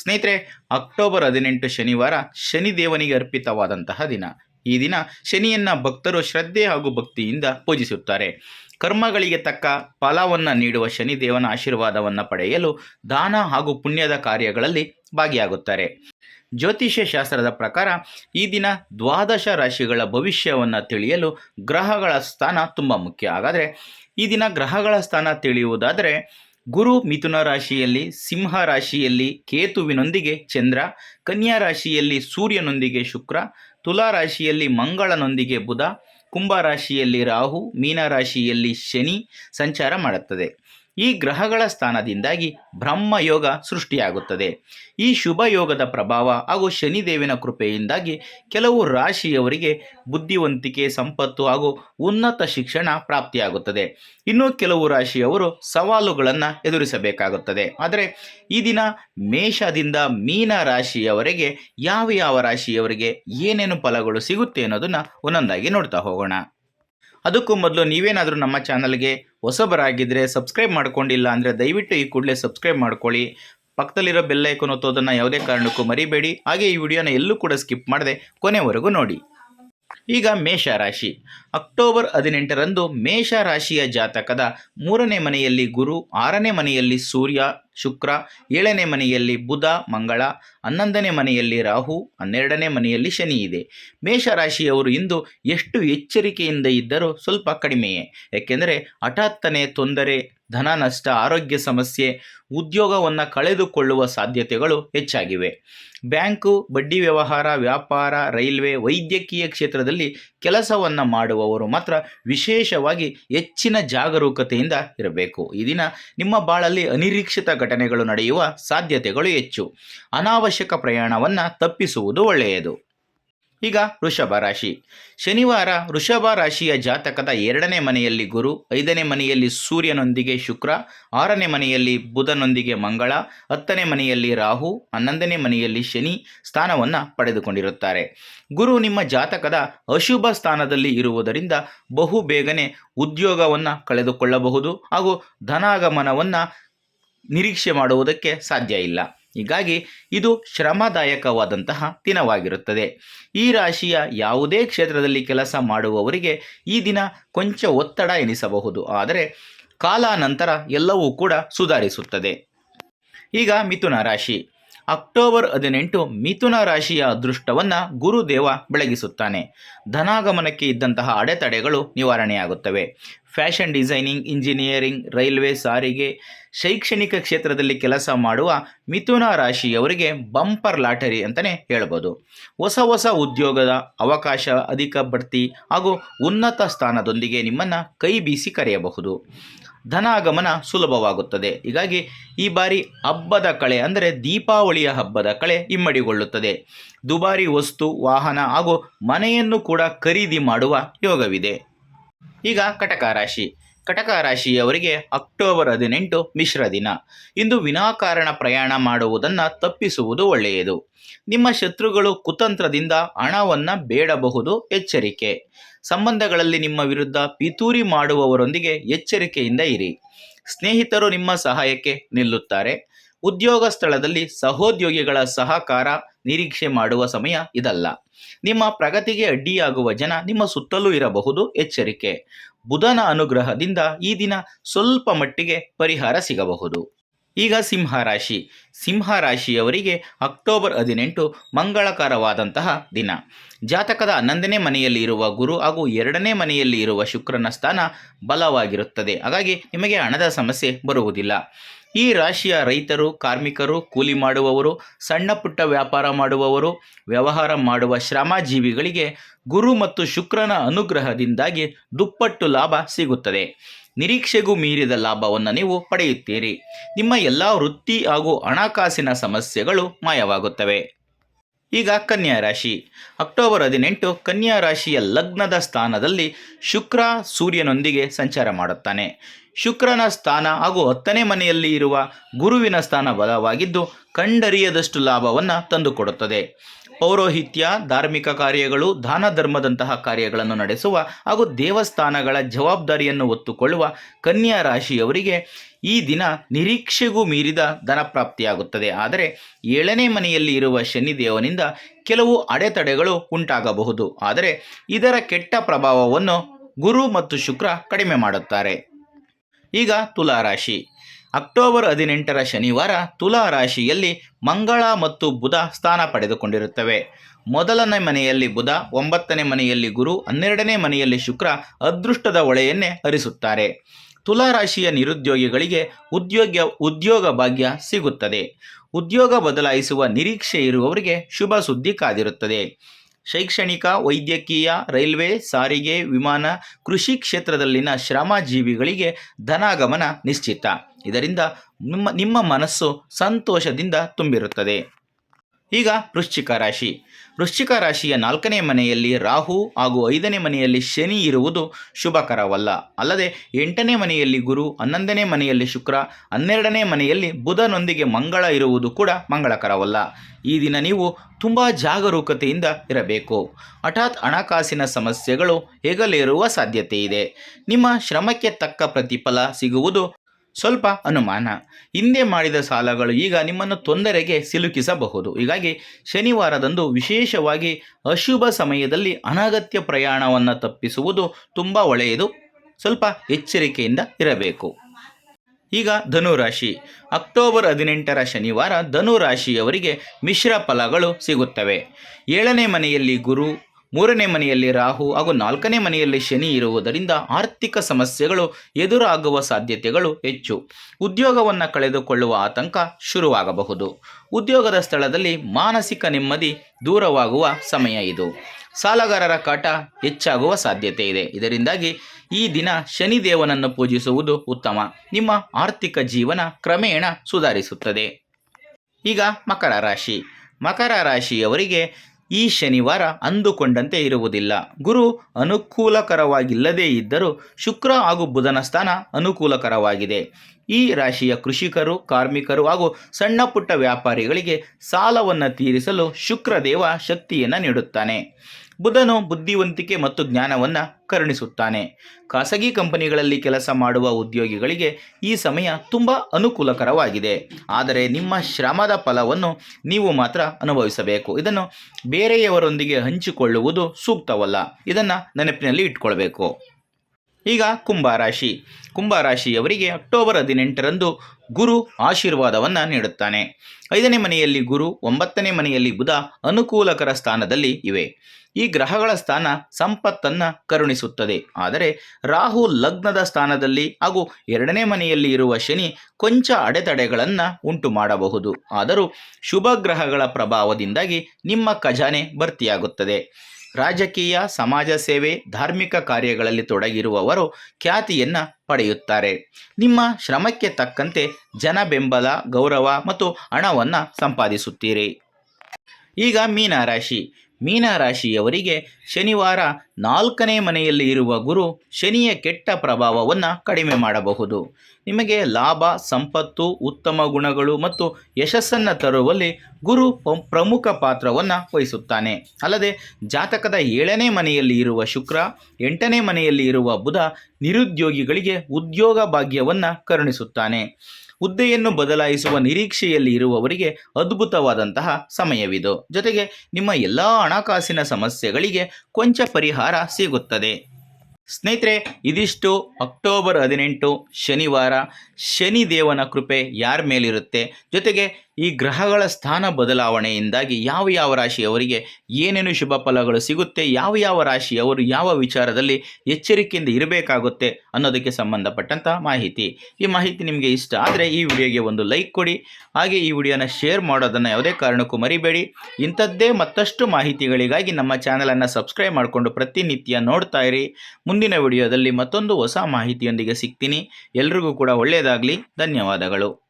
ಸ್ನೇಹಿತರೆ, ಅಕ್ಟೋಬರ್ ಹದಿನೆಂಟು ಶನಿವಾರ ಶನಿದೇವನಿಗೆ ಅರ್ಪಿತವಾದಂತಹ ದಿನ. ಈ ದಿನ ಶನಿಯನ್ನ ಭಕ್ತರು ಶ್ರದ್ಧೆ ಹಾಗೂ ಭಕ್ತಿಯಿಂದ ಪೂಜಿಸುತ್ತಾರೆ. ಕರ್ಮಗಳಿಗೆ ತಕ್ಕ ಫಲವನ್ನು ನೀಡುವ ಶನಿದೇವನ ಆಶೀರ್ವಾದವನ್ನು ಪಡೆಯಲು ದಾನ ಹಾಗೂ ಪುಣ್ಯದ ಕಾರ್ಯಗಳಲ್ಲಿ ಭಾಗಿಯಾಗುತ್ತಾರೆ. ಜ್ಯೋತಿಷ್ಯ ಶಾಸ್ತ್ರದ ಪ್ರಕಾರ ಈ ದಿನ ದ್ವಾದಶ ರಾಶಿಗಳ ಭವಿಷ್ಯವನ್ನು ತಿಳಿಯಲು ಗ್ರಹಗಳ ಸ್ಥಾನ ತುಂಬ ಮುಖ್ಯ. ಹಾಗಾದರೆ ಈ ದಿನ ಗ್ರಹಗಳ ಸ್ಥಾನ ತಿಳಿಯುವುದಾದರೆ ಗುರು ಮಿಥುನ ರಾಶಿಯಲ್ಲಿ ಸಿಂಹ ರಾಶಿಯಲ್ಲಿ ಕೇತುವಿನೊಂದಿಗೆ ಚಂದ್ರ, ಕನ್ಯಾ ರಾಶಿಯಲ್ಲಿ ಸೂರ್ಯನೊಂದಿಗೆ ಶುಕ್ರ, ತುಲಾ ರಾಶಿಯಲ್ಲಿ ಮಂಗಳನೊಂದಿಗೆ ಬುಧ, ಕುಂಭ ರಾಶಿಯಲ್ಲಿ ರಾಹು, ಮೀನ ರಾಶಿಯಲ್ಲಿ ಶನಿ ಸಂಚಾರ ಮಾಡುತ್ತದೆ. ಈ ಗ್ರಹಗಳ ಸ್ಥಾನದಿಂದಾಗಿ ಬ್ರಹ್ಮಯೋಗ ಸೃಷ್ಟಿಯಾಗುತ್ತದೆ. ಈ ಶುಭ ಯೋಗದ ಪ್ರಭಾವ ಹಾಗೂ ಶನಿದೇವಿನ ಕೃಪೆಯಿಂದಾಗಿ ಕೆಲವು ರಾಶಿಯವರಿಗೆ ಬುದ್ಧಿವಂತಿಕೆ, ಸಂಪತ್ತು ಹಾಗೂ ಉನ್ನತ ಶಿಕ್ಷಣ ಪ್ರಾಪ್ತಿಯಾಗುತ್ತದೆ. ಇನ್ನು ಕೆಲವು ರಾಶಿಯವರು ಸವಾಲುಗಳನ್ನು ಎದುರಿಸಬೇಕಾಗುತ್ತದೆ. ಆದರೆ ಈ ದಿನ ಮೇಷದಿಂದ ಮೀನ ರಾಶಿಯವರೆಗೆ ಯಾವ ಯಾವ ರಾಶಿಯವರಿಗೆ ಏನೇನು ಫಲಗಳು ಸಿಗುತ್ತೆ ಅನ್ನೋದನ್ನು ಒಂದೊಂದಾಗಿ ನೋಡ್ತಾ ಹೋಗೋಣ. ಅದಕ್ಕೂ ಮೊದಲು ನೀವೇನಾದರೂ ನಮ್ಮ ಚಾನಲ್ಗೆ ಹೊಸಬರಾಗಿದ್ದರೆ ಸಬ್ಸ್ಕ್ರೈಬ್ ಮಾಡ್ಕೊಂಡಿಲ್ಲ ಅಂದರೆ ದಯವಿಟ್ಟು ಈ ಕೂಡಲೇ ಸಬ್ಸ್ಕ್ರೈಬ್ ಮಾಡ್ಕೊಳ್ಳಿ. ಪಕ್ಕದಲ್ಲಿರೋ ಬೆಲ್ ಐಕನ್ ಒತ್ತೋದನ್ನು ಯಾವುದೇ ಕಾರಣಕ್ಕೂ ಮರಿಬೇಡಿ. ಹಾಗೆ ಈ ವಿಡಿಯೋನ ಎಲ್ಲೂ ಕೂಡ ಸ್ಕಿಪ್ ಮಾಡದೆ ಕೊನೆವರೆಗೂ ನೋಡಿ. ಈಗ ಮೇಷ ರಾಶಿ ಅಕ್ಟೋಬರ್ ಹದಿನೆಂಟರಂದು ಮೇಷ ರಾಶಿಯ ಜಾತಕದ ಮೂರನೇ ಮನೆಯಲ್ಲಿ ಗುರು, ಆರನೇ ಮನೆಯಲ್ಲಿ ಸೂರ್ಯ ಶುಕ್ರ, ಏಳನೇ ಮನೆಯಲ್ಲಿ ಬುಧ, ಮಂಗಳ, ಹನ್ನೊಂದನೇ ಮನೆಯಲ್ಲಿ ರಾಹು, ಹನ್ನೆರಡನೇ ಮನೆಯಲ್ಲಿ ಶನಿ ಇದೆ. ಮೇಷರಾಶಿಯವರು ಇಂದು ಎಷ್ಟು ಎಚ್ಚರಿಕೆಯಿಂದ ಇದ್ದರೂ ಸ್ವಲ್ಪ ಕಡಿಮೆಯೇ. ಏಕೆಂದರೆ ಹಠಾತ್ತನೆ ತೊಂದರೆ, ಧನ ನಷ್ಟ, ಆರೋಗ್ಯ ಸಮಸ್ಯೆ, ಉದ್ಯೋಗವನ್ನು ಕಳೆದುಕೊಳ್ಳುವ ಸಾಧ್ಯತೆಗಳು ಹೆಚ್ಚಾಗಿವೆ. ಬ್ಯಾಂಕು, ಬಡ್ಡಿ ವ್ಯವಹಾರ, ವ್ಯಾಪಾರ, ರೈಲ್ವೆ, ವೈದ್ಯಕೀಯ ಕ್ಷೇತ್ರದಲ್ಲಿ ಕೆಲಸವನ್ನು ಮಾಡುವವರು ಮಾತ್ರ ವಿಶೇಷವಾಗಿ ಹೆಚ್ಚಿನ ಜಾಗರೂಕತೆಯಿಂದ ಇರಬೇಕು. ಈ ದಿನ ನಿಮ್ಮ ಬಾಳಲ್ಲಿ ಅನಿರೀಕ್ಷಿತ ಘಟನೆಗಳು ನಡೆಯುವ ಸಾಧ್ಯತೆಗಳು ಹೆಚ್ಚು. ಅನಾವಶ್ಯಕ ಪ್ರಯಾಣವನ್ನು ತಪ್ಪಿಸುವುದು ಒಳ್ಳೆಯದು. ಈಗ ವೃಷಭ ರಾಶಿ. ಶನಿವಾರ ವೃಷಭ ರಾಶಿಯ ಜಾತಕದ ಎರಡನೇ ಮನೆಯಲ್ಲಿ ಗುರು, ಐದನೇ ಮನೆಯಲ್ಲಿ ಸೂರ್ಯನೊಂದಿಗೆ ಶುಕ್ರ, ಆರನೇ ಮನೆಯಲ್ಲಿ ಬುಧನೊಂದಿಗೆ ಮಂಗಳ, ಹತ್ತನೇ ಮನೆಯಲ್ಲಿ ರಾಹು, ಹನ್ನೊಂದನೇ ಮನೆಯಲ್ಲಿ ಶನಿ ಸ್ಥಾನವನ್ನು ಪಡೆದುಕೊಂಡಿರುತ್ತಾರೆ. ಗುರು ನಿಮ್ಮ ಜಾತಕದ ಅಶುಭ ಸ್ಥಾನದಲ್ಲಿ ಇರುವುದರಿಂದ ಬಹು ಬೇಗನೆ ಉದ್ಯೋಗವನ್ನು ಕಳೆದುಕೊಳ್ಳಬಹುದು ಹಾಗೂ ಧನಾಗಮನವನ್ನು ನಿರೀಕ್ಷೆ ಮಾಡುವುದಕ್ಕೆ ಸಾಧ್ಯ ಇಲ್ಲ. ಹೀಗಾಗಿ ಇದು ಶ್ರಮದಾಯಕವಾದಂತಹ ದಿನವಾಗಿರುತ್ತದೆ. ಈ ರಾಶಿಯ ಯಾವುದೇ ಕ್ಷೇತ್ರದಲ್ಲಿ ಕೆಲಸ ಮಾಡುವವರಿಗೆ ಈ ದಿನ ಕೊಂಚ ಒತ್ತಡ ಎನಿಸಬಹುದು. ಆದರೆ ಕಾಲಾನಂತರ ಎಲ್ಲವೂ ಕೂಡ ಸುಧಾರಿಸುತ್ತದೆ. ಈಗ ಮಿಥುನ ರಾಶಿ. ಅಕ್ಟೋಬರ್ ಹದಿನೆಂಟು ಮಿಥುನ ರಾಶಿಯ ಅದೃಷ್ಟವನ್ನು ಗುರುದೇವ ಬೆಳಗಿಸುತ್ತಾನೆ. ಧನಾಗಮನಕ್ಕೆ ಇದ್ದಂತಹ ಅಡೆತಡೆಗಳು ನಿವಾರಣೆಯಾಗುತ್ತವೆ. ಫ್ಯಾಷನ್ ಡಿಸೈನಿಂಗ್, ಇಂಜಿನಿಯರಿಂಗ್, ರೈಲ್ವೆ ಸಾರಿಗೆ, ಶೈಕ್ಷಣಿಕ ಕ್ಷೇತ್ರದಲ್ಲಿ ಕೆಲಸ ಮಾಡುವ ಮಿಥುನ ರಾಶಿಯವರಿಗೆ ಬಂಪರ್ ಲಾಟರಿ ಅಂತಲೇ ಹೇಳ್ಬೋದು. ಹೊಸ ಹೊಸ ಉದ್ಯೋಗದ ಅವಕಾಶ, ಅಧಿಕ ಬಡ್ತಿ ಹಾಗೂ ಉನ್ನತ ಸ್ಥಾನದೊಂದಿಗೆ ನಿಮ್ಮನ್ನು ಕೈ ಬೀಸಿ ಕರೆಯಬಹುದು. ಧನಾಗಮನ ಸುಲಭವಾಗುತ್ತದೆ. ಹೀಗಾಗಿ ಈ ಬಾರಿ ಹಬ್ಬದ ಕಳೆ ಅಂದರೆ ದೀಪಾವಳಿಯ ಹಬ್ಬದ ಕಳೆ ಇಮ್ಮಡಿಗೊಳ್ಳುತ್ತದೆ. ದುಬಾರಿ ವಸ್ತು, ವಾಹನ ಹಾಗೂ ಮನೆಯನ್ನು ಕೂಡ ಖರೀದಿ ಮಾಡುವ ಯೋಗವಿದೆ. ಈಗ ಕಟಕ ರಾಶಿ. ಕಟಕ ರಾಶಿಯವರಿಗೆ ಅಕ್ಟೋಬರ್ ಹದಿನೆಂಟು ಮಿಶ್ರ ದಿನ. ಇಂದು ವಿನಾಕಾರಣ ಪ್ರಯಾಣ ಮಾಡುವುದನ್ನು ತಪ್ಪಿಸುವುದು ಒಳ್ಳೆಯದು. ನಿಮ್ಮ ಶತ್ರುಗಳು ಕುತಂತ್ರದಿಂದ ಹಣವನ್ನು ಬೇಡಬಹುದು ಎಚ್ಚರಿಕೆ. ಸಂಬಂಧಗಳಲ್ಲಿ ನಿಮ್ಮ ವಿರುದ್ಧ ಪಿತೂರಿ ಮಾಡುವವರೊಂದಿಗೆ ಎಚ್ಚರಿಕೆಯಿಂದ ಇರಿ. ಸ್ನೇಹಿತರು ನಿಮ್ಮ ಸಹಾಯಕ್ಕೆ ನಿಲ್ಲುತ್ತಾರೆ. ಉದ್ಯೋಗ ಸ್ಥಳದಲ್ಲಿ ಸಹೋದ್ಯೋಗಿಗಳ ಸಹಕಾರ ನಿರೀಕ್ಷೆ ಮಾಡುವ ಸಮಯ ಇದಲ್ಲ. ನಿಮ್ಮ ಪ್ರಗತಿಗೆ ಅಡ್ಡಿಯಾಗುವ ಜನ ನಿಮ್ಮ ಸುತ್ತಲೂ ಇರಬಹುದು ಎಚ್ಚರಿಕೆ. ಬುಧನ ಅನುಗ್ರಹದಿಂದ ಈ ದಿನ ಸ್ವಲ್ಪ ಮಟ್ಟಿಗೆ ಪರಿಹಾರ ಸಿಗಬಹುದು. ಈಗ ಸಿಂಹ ರಾಶಿ. ಸಿಂಹ ರಾಶಿಯವರಿಗೆ ಅಕ್ಟೋಬರ್ ಹದಿನೆಂಟು ಮಂಗಳಕರವಾದಂತಹ ದಿನ. ಜಾತಕದ ಹನ್ನೊಂದನೇ ಮನೆಯಲ್ಲಿ ಇರುವ ಗುರು ಹಾಗೂ ಎರಡನೇ ಮನೆಯಲ್ಲಿ ಇರುವ ಶುಕ್ರನ ಸ್ಥಾನ ಬಲವಾಗಿರುತ್ತದೆ. ಹಾಗಾಗಿ ನಿಮಗೆ ಹಣದ ಸಮಸ್ಯೆ ಬರುವುದಿಲ್ಲ. ಈ ರಾಶಿಯ ರೈತರು, ಕಾರ್ಮಿಕರು, ಕೂಲಿ ಮಾಡುವವರು, ಸಣ್ಣ ಪುಟ್ಟ ವ್ಯಾಪಾರ ಮಾಡುವವರು, ವ್ಯವಹಾರ ಮಾಡುವ ಶ್ರಮಜೀವಿಗಳಿಗೆ ಗುರು ಮತ್ತು ಶುಕ್ರನ ಅನುಗ್ರಹದಿಂದಾಗಿ ದುಪ್ಪಟ್ಟು ಲಾಭ ಸಿಗುತ್ತದೆ. ನಿರೀಕ್ಷೆಗೂ ಮೀರಿದ ಲಾಭವನ್ನು ನೀವು ಪಡೆಯುತ್ತೀರಿ. ನಿಮ್ಮ ಎಲ್ಲ ವೃತ್ತಿ ಹಾಗೂ ಹಣಕಾಸಿನ ಸಮಸ್ಯೆಗಳು ಮಾಯವಾಗುತ್ತವೆ. ಈಗ ಕನ್ಯಾ ರಾಶಿ. ಅಕ್ಟೋಬರ್ ಹದಿನೆಂಟು ಕನ್ಯಾ ರಾಶಿಯ ಲಗ್ನದ ಸ್ಥಾನದಲ್ಲಿ ಶುಕ್ರ ಸೂರ್ಯನೊಂದಿಗೆ ಸಂಚಾರ ಮಾಡುತ್ತಾನೆ. ಶುಕ್ರನ ಸ್ಥಾನ ಹಾಗೂ ಹತ್ತನೇ ಮನೆಯಲ್ಲಿ ಇರುವ ಗುರುವಿನ ಸ್ಥಾನ ಬಲವಾಗಿದ್ದು ಕಂಡರಿಯದಷ್ಟು ಲಾಭವನ್ನು ತಂದುಕೊಡುತ್ತದೆ. ಪೌರೋಹಿತ್ಯ, ಧಾರ್ಮಿಕ ಕಾರ್ಯಗಳು, ದಾನ ಧರ್ಮದಂತಹ ಕಾರ್ಯಗಳನ್ನು ನಡೆಸುವ ಹಾಗೂ ದೇವಸ್ಥಾನಗಳ ಜವಾಬ್ದಾರಿಯನ್ನು ಒತ್ತುಕೊಳ್ಳುವ ಕನ್ಯಾ ರಾಶಿಯವರಿಗೆ ಈ ದಿನ ನಿರೀಕ್ಷೆಗೂ ಮೀರಿದ ಧನ ಪ್ರಾಪ್ತಿಯಾಗುತ್ತದೆ ಆದರೆ ಏಳನೇ ಮನೆಯಲ್ಲಿ ಇರುವ ಶನಿದೇವನಿಂದ ಕೆಲವು ಅಡೆತಡೆಗಳು ಉಂಟಾಗಬಹುದು. ಆದರೆ ಇದರ ಕೆಟ್ಟ ಪ್ರಭಾವವನ್ನು ಗುರು ಮತ್ತು ಶುಕ್ರ ಕಡಿಮೆ ಮಾಡುತ್ತಾರೆ. ಈಗ ತುಲಾರಾಶಿ ಅಕ್ಟೋಬರ್ ಹದಿನೆಂಟರ ಶನಿವಾರ ತುಲಾ ರಾಶಿಯಲ್ಲಿ ಮಂಗಳ ಮತ್ತು ಬುಧ ಸ್ಥಾನ ಪಡೆದುಕೊಂಡಿರುತ್ತವೆ. ಮೊದಲನೇ ಮನೆಯಲ್ಲಿ ಬುಧ, ಒಂಬತ್ತನೇ ಮನೆಯಲ್ಲಿ ಗುರು, ಹನ್ನೆರಡನೇ ಮನೆಯಲ್ಲಿ ಶುಕ್ರ ಅದೃಷ್ಟದ ಒಳೆಯನ್ನೇ ಹರಿಸುತ್ತಾರೆ. ತುಲಾ ರಾಶಿಯ ನಿರುದ್ಯೋಗಿಗಳಿಗೆ ಉದ್ಯೋಗ ಉದ್ಯೋಗ ಭಾಗ್ಯ ಸಿಗುತ್ತದೆ. ಉದ್ಯೋಗ ಬದಲಾಯಿಸುವ ನಿರೀಕ್ಷೆ ಇರುವವರಿಗೆ ಶುಭ ಸುದ್ದಿ ಕಾದಿರುತ್ತದೆ. ಶೈಕ್ಷಣಿಕ, ವೈದ್ಯಕೀಯ, ರೈಲ್ವೆ, ಸಾರಿಗೆ, ವಿಮಾನ, ಕೃಷಿ ಕ್ಷೇತ್ರದಲ್ಲಿನ ಶ್ರಮಜೀವಿಗಳಿಗೆ ಧನಾಗಮನ ನಿಶ್ಚಿತ. ಇದರಿಂದ ನಿಮ್ಮ ನಿಮ್ಮ ಮನಸ್ಸು ಸಂತೋಷದಿಂದ ತುಂಬಿರುತ್ತದೆ. ಈಗ ವೃಶ್ಚಿಕ ರಾಶಿ. ವೃಶ್ಚಿಕ ರಾಶಿಯ ನಾಲ್ಕನೇ ಮನೆಯಲ್ಲಿ ರಾಹು ಹಾಗೂ ಐದನೇ ಮನೆಯಲ್ಲಿ ಶನಿ ಇರುವುದು ಶುಭಕರವಲ್ಲ. ಅಲ್ಲದೆ ಎಂಟನೇ ಮನೆಯಲ್ಲಿ ಗುರು, ಹನ್ನೊಂದನೇ ಮನೆಯಲ್ಲಿ ಶುಕ್ರ, ಹನ್ನೆರಡನೇ ಮನೆಯಲ್ಲಿ ಬುಧನೊಂದಿಗೆ ಮಂಗಳ ಇರುವುದು ಕೂಡ ಮಂಗಳಕರವಲ್ಲ. ಈ ದಿನ ನೀವು ತುಂಬ ಜಾಗರೂಕತೆಯಿಂದ ಇರಬೇಕು. ಹಠಾತ್ ಹಣಕಾಸಿನ ಸಮಸ್ಯೆಗಳು ಹೆಗಲೇರುವ ಸಾಧ್ಯತೆ ಇದೆ. ನಿಮ್ಮ ಶ್ರಮಕ್ಕೆ ತಕ್ಕ ಪ್ರತಿಫಲ ಸಿಗುವುದು ಸ್ವಲ್ಪ ಅನುಮಾನ. ಹಿಂದೆ ಮಾಡಿದ ಸಾಲಗಳು ಈಗ ನಿಮ್ಮನ್ನು ತೊಂದರೆಗೆ ಸಿಲುಕಿಸಬಹುದು. ಹೀಗಾಗಿ ಶನಿವಾರದಂದು ವಿಶೇಷವಾಗಿ ಅಶುಭ ಸಮಯದಲ್ಲಿ ಅನಗತ್ಯ ಪ್ರಯಾಣವನ್ನು ತಪ್ಪಿಸುವುದು ತುಂಬ ಒಳ್ಳೆಯದು. ಸ್ವಲ್ಪ ಎಚ್ಚರಿಕೆಯಿಂದ ಇರಬೇಕು. ಈಗ ಧನುರಾಶಿ. ಅಕ್ಟೋಬರ್ ಹದಿನೆಂಟರ ಶನಿವಾರ ಧನುರಾಶಿಯವರಿಗೆ ಮಿಶ್ರ ಫಲಗಳು ಸಿಗುತ್ತವೆ. ಏಳನೇ ಮನೆಯಲ್ಲಿ ಗುರು ಮೂರನೇ ಮನೆಯಲ್ಲಿ ರಾಹು ಹಾಗೂ ನಾಲ್ಕನೇ ಮನೆಯಲ್ಲಿ ಶನಿ ಇರುವುದರಿಂದ ಆರ್ಥಿಕ ಸಮಸ್ಯೆಗಳು ಎದುರಾಗುವ ಸಾಧ್ಯತೆಗಳು ಹೆಚ್ಚು. ಉದ್ಯೋಗವನ್ನು ಕಳೆದುಕೊಳ್ಳುವ ಆತಂಕ ಶುರುವಾಗಬಹುದು. ಉದ್ಯೋಗದ ಸ್ಥಳದಲ್ಲಿ ಮಾನಸಿಕ ನೆಮ್ಮದಿ ದೂರವಾಗುವ ಸಮಯ ಇದು. ಸಾಲಗಾರರ ಕಾಟ ಹೆಚ್ಚಾಗುವ ಸಾಧ್ಯತೆ ಇದೆ. ಇದರಿಂದಾಗಿ ಈ ದಿನ ಶನಿದೇವನನ್ನು ಪೂಜಿಸುವುದು ಉತ್ತಮ. ನಿಮ್ಮ ಆರ್ಥಿಕ ಜೀವನ ಕ್ರಮೇಣ ಸುಧಾರಿಸುತ್ತದೆ. ಈಗ ಮಕರ ರಾಶಿ. ಮಕರ ರಾಶಿಯವರಿಗೆ ಈ ಶನಿವಾರ ಅಂದುಕೊಂಡಂತೆ ಇರುವುದಿಲ್ಲ. ಗುರು ಅನುಕೂಲಕರವಾಗಿಲ್ಲದೇ ಇದ್ದರೂ ಶುಕ್ರ ಹಾಗೂ ಬುಧನ ಸ್ಥಾನ ಅನುಕೂಲಕರವಾಗಿದೆ. ಈ ರಾಶಿಯ ಕೃಷಿಕರು, ಕಾರ್ಮಿಕರು ಹಾಗೂ ಸಣ್ಣ ಪುಟ್ಟ ವ್ಯಾಪಾರಿಗಳಿಗೆ ಸಾಲವನ್ನು ತೀರಿಸಲು ಶುಕ್ರದೇವ ಶಕ್ತಿಯನ್ನು ನೀಡುತ್ತಾನೆ. ಬುಧನು ಬುದ್ಧಿವಂತಿಕೆ ಮತ್ತು ಜ್ಞಾನವನ್ನು ಕರುಣಿಸುತ್ತಾನೆ. ಖಾಸಗಿ ಕಂಪನಿಗಳಲ್ಲಿ ಕೆಲಸ ಮಾಡುವ ಉದ್ಯೋಗಿಗಳಿಗೆ ಈ ಸಮಯ ತುಂಬ ಅನುಕೂಲಕರವಾಗಿದೆ. ಆದರೆ ನಿಮ್ಮ ಶ್ರಮದ ಫಲವನ್ನು ನೀವು ಮಾತ್ರ ಅನುಭವಿಸಬೇಕು. ಇದನ್ನು ಬೇರೆಯವರೊಂದಿಗೆ ಹಂಚಿಕೊಳ್ಳುವುದು ಸೂಕ್ತವಲ್ಲ. ಇದನ್ನು ನೆನಪಿನಲ್ಲಿ ಇಟ್ಕೊಳ್ಬೇಕು. ಈಗ ಕುಂಭರಾಶಿ ಕುಂಭರಾಶಿಯವರಿಗೆ ಅಕ್ಟೋಬರ್ ಹದಿನೆಂಟರಂದು ಗುರು ಆಶೀರ್ವಾದವನ್ನು ನೀಡುತ್ತಾನೆ. ಐದನೇ ಮನೆಯಲ್ಲಿ ಗುರು, ಒಂಬತ್ತನೇ ಮನೆಯಲ್ಲಿ ಬುಧ ಅನುಕೂಲಕರ ಸ್ಥಾನದಲ್ಲಿ ಇವೆ. ಈ ಗ್ರಹಗಳ ಸ್ಥಾನ ಸಂಪತ್ತನ್ನು ಕರುಣಿಸುತ್ತದೆ. ಆದರೆ ರಾಹು ಲಗ್ನದ ಸ್ಥಾನದಲ್ಲಿ ಹಾಗೂ ಎರಡನೇ ಮನೆಯಲ್ಲಿ ಇರುವ ಶನಿ ಕೊಂಚ ಅಡೆತಡೆಗಳನ್ನು ಉಂಟು ಮಾಡಬಹುದು ಆದರೂ ಶುಭ ಗ್ರಹಗಳ ಪ್ರಭಾವದಿಂದಾಗಿ ನಿಮ್ಮ ಖಜಾನೆ ಭರ್ತಿಯಾಗುತ್ತದೆ. ರಾಜಕೀಯ, ಸಮಾಜ ಸೇವೆ, ಧಾರ್ಮಿಕ ಕಾರ್ಯಗಳಲ್ಲಿ ತೊಡಗಿರುವವರು ಖ್ಯಾತಿಯನ್ನು ಪಡೆಯುತ್ತಾರೆ. ನಿಮ್ಮ ಶ್ರಮಕ್ಕೆ ತಕ್ಕಂತೆ ಜನ ಬೆಂಬಲ, ಗೌರವ ಮತ್ತು ಹಣವನ್ನು ಸಂಪಾದಿಸುತ್ತೀರಿ. ಈಗ ಮೀನರಾಶಿ. ಮೀನರಾಶಿಯವರಿಗೆ ಶನಿವಾರ ನಾಲ್ಕನೇ ಮನೆಯಲ್ಲಿ ಇರುವ ಗುರು ಶನಿಯ ಕೆಟ್ಟ ಪ್ರಭಾವವನ್ನು ಕಡಿಮೆ ಮಾಡಬಹುದು. ನಿಮಗೆ ಲಾಭ, ಸಂಪತ್ತು, ಉತ್ತಮ ಗುಣಗಳು ಮತ್ತು ಯಶಸ್ಸನ್ನು ತರುವಲ್ಲಿ ಗುರು ಪ್ರಮುಖ ಪಾತ್ರವನ್ನು ವಹಿಸುತ್ತಾನೆ. ಅಲ್ಲದೆ ಜಾತಕದ ಏಳನೇ ಮನೆಯಲ್ಲಿ ಇರುವ ಶುಕ್ರ, ಎಂಟನೇ ಮನೆಯಲ್ಲಿ ಇರುವ ಬುಧ ನಿರುದ್ಯೋಗಿಗಳಿಗೆ ಉದ್ಯೋಗ ಭಾಗ್ಯವನ್ನು ಕರುಣಿಸುತ್ತಾನೆ. ಹುದ್ದೆಯನ್ನು ಬದಲಾಯಿಸುವ ನಿರೀಕ್ಷೆಯಲ್ಲಿ ಇರುವವರಿಗೆ ಅದ್ಭುತವಾದಂತಹ ಸಮಯವಿದು. ಜೊತೆಗೆ ನಿಮ್ಮ ಎಲ್ಲ ಹಣಕಾಸಿನ ಸಮಸ್ಯೆಗಳಿಗೆ ಕೊಂಚ ಪರಿಹಾರ ಸಿಗುತ್ತದೆ. ಸ್ನೇಹಿತರೆ, ಇದಿಷ್ಟು ಅಕ್ಟೋಬರ್ ಹದಿನೆಂಟು, ಶನಿವಾರ. ಶನಿದೇವನ ಕೃಪೆ ಯಾರ ಮೇಲಿರುತ್ತೆ? ಜೊತೆಗೆ ಈ ಗ್ರಹಗಳ ಸ್ಥಾನ ಬದಲಾವಣೆಯಿಂದಾಗಿ ಯಾವ ಯಾವ ರಾಶಿಯವರಿಗೆ ಏನೇನು ಶುಭ ಫಲಗಳು ಸಿಗುತ್ತೆ? ಯಾವ ಯಾವ ರಾಶಿಯವರು ಯಾವ ವಿಚಾರದಲ್ಲಿ ಎಚ್ಚರಿಕೆಯಿಂದ ಇರಬೇಕಾಗುತ್ತೆ ಅನ್ನೋದಕ್ಕೆ ಸಂಬಂಧಪಟ್ಟಂಥ ಮಾಹಿತಿ. ಈ ಮಾಹಿತಿ ನಿಮಗೆ ಇಷ್ಟ ಆದರೆ ಈ ವಿಡಿಯೋಗೆ ಒಂದು ಲೈಕ್ ಕೊಡಿ. ಹಾಗೆ ಈ ವಿಡಿಯೋನ ಶೇರ್ ಮಾಡೋದನ್ನು ಯಾವುದೇ ಕಾರಣಕ್ಕೂ ಮರಿಬೇಡಿ. ಇಂಥದ್ದೇ ಮತ್ತಷ್ಟು ಮಾಹಿತಿಗಳಿಗಾಗಿ ನಮ್ಮ ಚಾನಲನ್ನು ಸಬ್ಸ್ಕ್ರೈಬ್ ಮಾಡಿಕೊಂಡು ಪ್ರತಿನಿತ್ಯ ನೋಡ್ತಾ ಇರಿ. ಮುಂದಿನ ವಿಡಿಯೋದಲ್ಲಿ ಮತ್ತೊಂದು ಹೊಸ ಮಾಹಿತಿಯೊಂದಿಗೆ ಸಿಗ್ತೀನಿ. ಎಲ್ರಿಗೂ ಕೂಡ ಒಳ್ಳೆಯದಾಗಲಿ ಧನ್ಯವಾದಗಳು.